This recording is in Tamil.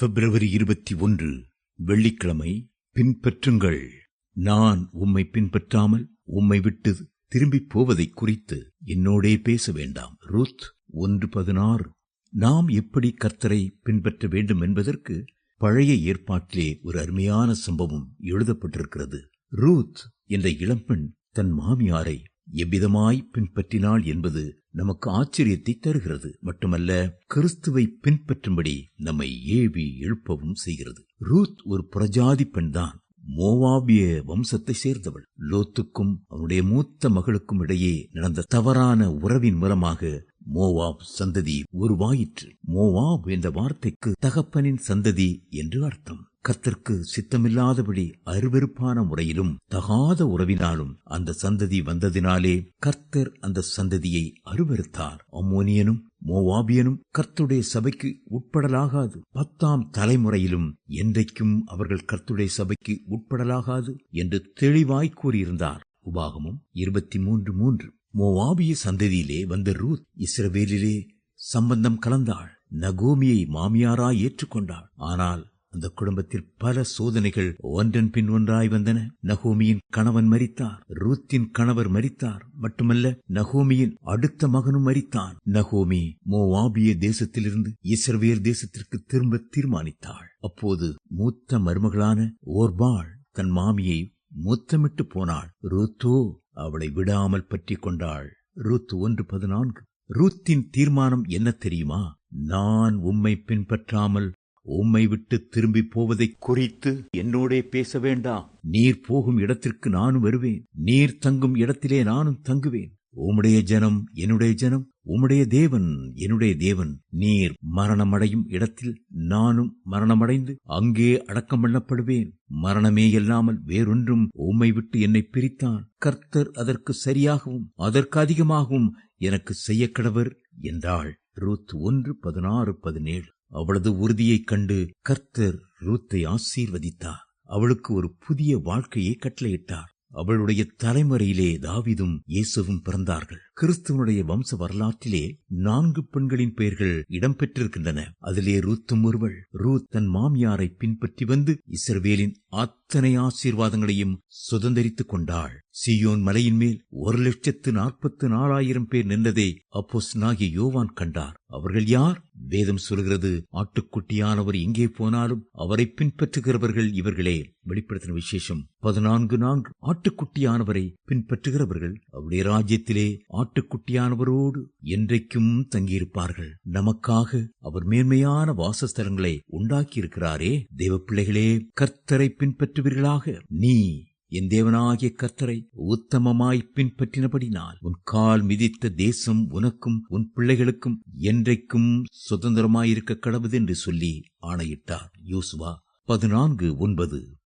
பிப்ரவரி இருபத்தி ஒன்று வெள்ளிக்கிழமை பின்பற்றுங்கள். நான் உம்மை பின்பற்றாமல் உம்மை விட்டு திரும்பிப் போவதை குறித்து என்னோடே பேச வேண்டாம். ரூத் ஒன்று பதினாறு. நாம் எப்படி கர்த்தரை பின்பற்ற வேண்டும் என்பதற்கு பழைய ஏற்பாட்டிலே ஒரு அருமையான சம்பவம் எழுதப்பட்டிருக்கிறது. ரூத் என்ற இளம்பெண் தன் மாமியாரை எவ்விதமாய் பின்பற்றினாள் என்பது நமக்கு ஆச்சரியத்தை தருகிறது. மட்டுமல்ல கிறிஸ்துவை பின்பற்றும்படி நம்மை ஏவி எழுப்பவும் செய்கிறது. ரூத் ஒரு பிரஜாதி பெண்தான். மோவாபிய வம்சத்தை சேர்ந்தவள். லோத்துக்கும் அவனுடைய மூத்த மகளுக்கும் இடையே நடந்த தவறான உறவின் மூலமாக மோவாப் சந்ததி உருவாயிற்று. மோவாப் என்ற வார்த்தைக்கு தகப்பனின் சந்ததி என்று அர்த்தம். கர்த்தருக்கு சித்தமில்லாதபடி அருவெருப்பான முறையிலும் தகாத உறவினாலும் அந்த சந்ததி வந்ததினாலே கர்த்தர் அந்த சந்ததியை அருவருத்தார் அம்மோனியனும் மோவாபியனும் கர்த்துடைய சபைக்கு உட்படலாகாது. பத்தாம் தலைமுறையிலும் என்றைக்கும் அவர்கள் கர்த்துடைய சபைக்கு உட்படலாகாது என்று தெளிவாய் கூறியிருந்தார். உபாகமும் இருபத்தி மூன்று மூன்று. மோவாபிய சந்ததியிலே வந்த ரூத் இஸ்ரவேலிலே சம்பந்தம் கலந்தாள். நகோமியை மாமியாராய் ஏற்றுக்கொண்டாள். ஆனால் அந்த குடும்பத்தில் பல சோதனைகள் ஒன்றன் பின் ஒன்றாய் வந்தன. நகோமியின் கணவன் மறித்தார் ரூத்தின் கணவர் மறித்தார் மட்டுமல்ல நகோமியின் அடுத்த மகனும் மரித்தான். நகோமி மோவாபிய தேசத்திலிருந்து இஸ்ரவேல் தேசத்திற்கு திரும்ப தீர்மானித்தாள். அப்போது மூத்த மருமகளான ஓர்பாள் தன் மாமியை முத்தமிட்டு போனாள். ரூத்தோ அவளை விடாமல் பற்றி கொண்டாள். ரூத் ஒன்று பதினான்கு. ரூத்தின் தீர்மானம் என்ன தெரியுமா? நான் உம்மை பின்பற்றாமல் உம்மை விட்டு திரும்பி போவதை குறித்து என்னோடே பேச வேண்டாம். நீர் போகும் இடத்திற்கு நானும் வருவேன். நீர் தங்கும் இடத்திலே நானும் தங்குவேன். உம்முடைய ஜனம் என்னுடைய ஜனம். உம்முடைய தேவன் என்னுடைய தேவன். நீர் மரணமடையும் இடத்தில் நானும் மரணமடைந்து அங்கே அடக்கம் பண்ணப்படுவேன். மரணமே இல்லாமல் வேறொன்றும் உம்மை விட்டு என்னை பிரித்தான். கர்த்தர் அதற்கு சரியாகவும் அதற்கு அதிகமாகவும் எனக்கு செய்ய கடவர் என்றாள். ரூத் ஒன்று பதினாறு பதினேழு. அவளது உறுதியைக் கண்டு கர்த்தர் ரூத்தை ஆசீர்வதித்தார். அவளுக்கு ஒரு புதிய வாழ்க்கையை கட்டளையிட்டார். அவளுடைய தலைமுறையிலே தாவிதும் இயேசுவும் பிறந்தார்கள். கிறிஸ்துவனுடைய வம்ச வரலாற்றிலே நான்கு பெண்களின் பெயர்கள் இடம்பெற்றிருக்கின்றன. அதிலே ரூத்தும் ஒருவள். ரூத் தன் மாமியாரை பின்பற்றி வந்து இஸ்ரவேலின் அத்தனை ஆசீர்வாதங்களையும் சுதந்திரித்துக் கொண்டாள். சியோன் மலையின் மேல் ஒரு லட்சத்து நாற்பத்து நாலாயிரம் பேர் நின்றதை அப்போஸ் நாகி யோவான் கண்டார். அவர்கள் யார்? வேதம் சொல்கிறது ஆட்டுக்குட்டியானவர் எங்கே போனாலும் அவரை பின்பற்றுகிறவர்கள் இவர்களே. வெளிப்படுத்தின விசேஷம் பதினான்கு நான்கு. ஆட்டுக்குட்டியானவரை பின்பற்றுகிறவர்கள் அவருடைய ராஜ்யத்திலே ஆட்டுக்குட்டியானவரோடு என்றைக்கும் தங்கியிருப்பார்கள். நமக்காக அவர் மேன்மையான வாசஸ்தலங்களை உண்டாக்கியிருக்கிறாரே. தேவ பிள்ளைகளே கர்த்தரை பின்பற்றுவீர்களாக? நீ என் தேவனாகிய கர்த்தரை உத்தமமாய் பின்பற்றினபடினால் உன் கால் மிதித்த தேசம் உனக்கும் உன் பிள்ளைகளுக்கும் என்றைக்கும் சுதந்திரமாயிருக்க கடவுது என்று சொல்லி ஆணையிட்டார். யூசுவா பதினான்கு ஒன்பது.